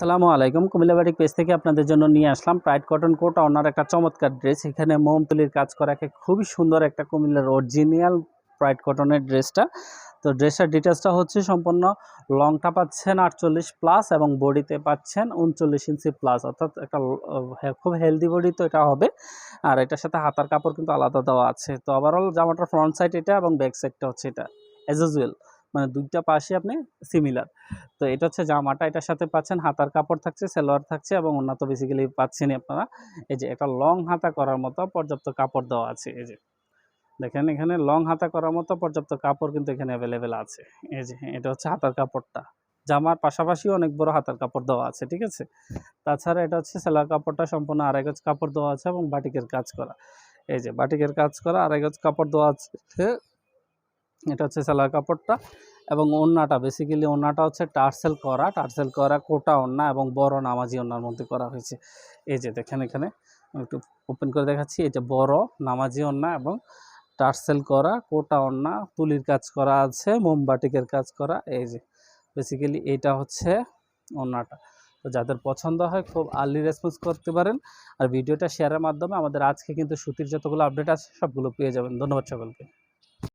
সালামু আলাইকুম। Comilla batik page থেকে আপনাদের জন্য নিয়ে আসলাম প্রাইড কটন কোট ওনার একটা চমৎকার ড্রেস এখানে মোমতুলির কাজ করা একটা খুবই সুন্দর একটা কুমিল্লার অরিজিনাল প্রাইড কটনের ড্রেসটা তো ড্রেসটার ডিটেলসটা হচ্ছে সম্পূর্ণ লংটা পাচ্ছেন আটচল্লিশ প্লাস এবং বডিতে পাচ্ছেন উনচল্লিশ ইঞ্চি প্লাস অর্থাৎ একটা খুব হেলদি বডি তো এটা হবে। আর এটার সাথে হাতার কাপড় কিন্তু আলাদা দেওয়া আছে। তো ওভারঅল জামাটার ফ্রন্ট সাইড এটা এবং ব্যাক সাইডটা হচ্ছে এটা অ্যাজ ইউজুয়াল মানে দুইটা পাশে আপনি সিমিলার তো এটা হচ্ছে জামাটা, এটার সাথে পাচ্ছেন হাতার কাপড় থাকছে, সালোয়ার থাকছে এবং অন্য তো বেসিক্যালি পাচ্ছেনই আপনারা এই যে একটা লং হাতা করার মতো পর্যাপ্ত কাপড় দেওয়া আছে, এই যে। দেখেন এখানে লং হাতা করার মতো পর্যাপ্ত কাপড় কিন্তু এখানে অ্যাভেলেবেল আছে, এই যে, এটা হচ্ছে হাতার কাপড়টা। জামার পাশাপাশি অনেক বড় হাতার কাপড় দেওয়া আছে, ঠিক আছে? তাছাড়া এটা হচ্ছে সেলার কাপড়টা সম্পূর্ণ আড়াই গজ কাপড় দেওয়া আছে এবং বাটিকের কাজ করা। এই যে বাটিকের কাজ করা, আড়াই গজ কাপড় দেওয়া আছে এটা হচ্ছে সেলার কাপড়টা এবং ওড়নাটা বেসিক্যালি ওড়নাটা হচ্ছে টার্সেল করা টার্সেল করা কোটা ওড়না এবং বড় নামাজি ওড়নার মধ্যে করা হয়েছে। এই যে দেখেন এখানে একটু ওপেন করে দেখাচ্ছি এটা বড় নামাজি ওড়না এবং টার্সেল করা কোটা ওড়না তুলির কাজ করা আছে মোমবাটিকের কাজ করা, এই যে বেসিক্যালি এইটা হচ্ছে ওড়নাটা তো যাদের পছন্দ হয় খুব আর্লি রেসপন্স করতে পারেন আর ভিডিওটা শেয়ারের মাধ্যমে আমাদের আজকে কিন্তু সুতির যতগুলো আপডেট আছে সবগুলো পেয়ে যাবেন। ধন্যবাদ সকলকে।